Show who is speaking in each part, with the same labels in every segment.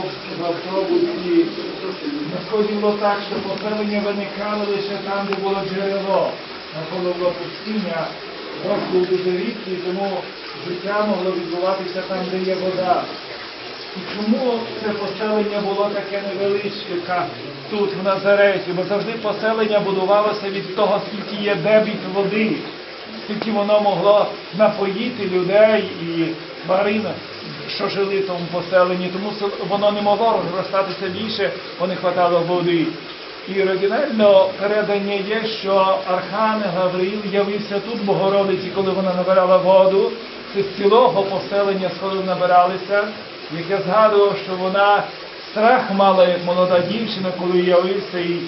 Speaker 1: сідав в автобусі, сходило так, що поселення виникало лише там, де було джерело. Навколо було пустіння, Бог був дуже рідкий, тому життя могло відбуватися там, де є вода. І чому це поселення було таке невеличке тут, в Назареті? Бо завжди поселення будувалося від того, скільки є дебіт води, скільки воно могло напоїти людей і тварин що жили в тому поселенні. Тому воно не могло розростатися більше, бо не хватало води. І оригінально передання є, що Архангел Гавриїл явився тут Богородиці, коли вона набирала воду. Це з цілого поселення сходу набиралися, яке згадував, що вона страх мала як молода дівчина, коли явився їй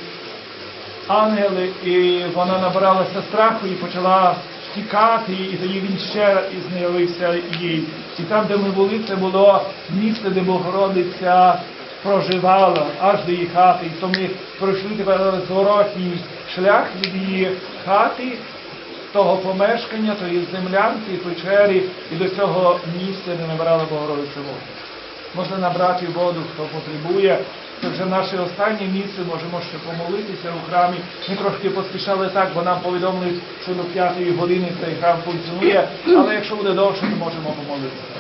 Speaker 1: ангели, і вона набиралася страху і почала втікати, і тоді він ще раз явився їй. І там, де ми були, це було місце, де Богородиця проживала аж до її хати. І то ми пройшли тепер зворотній шлях від її хати, того помешкання, тої землянки, печері і до цього місця, де набирала Богородиця воду. Можна набрати воду, хто потребує. Вже наше останнє місце, можемо ще помолитися у храмі. Ми трошки поспішали так, бо нам повідомили, що до п'ятої години цей храм функціонує, але якщо буде довше, то можемо помолитися.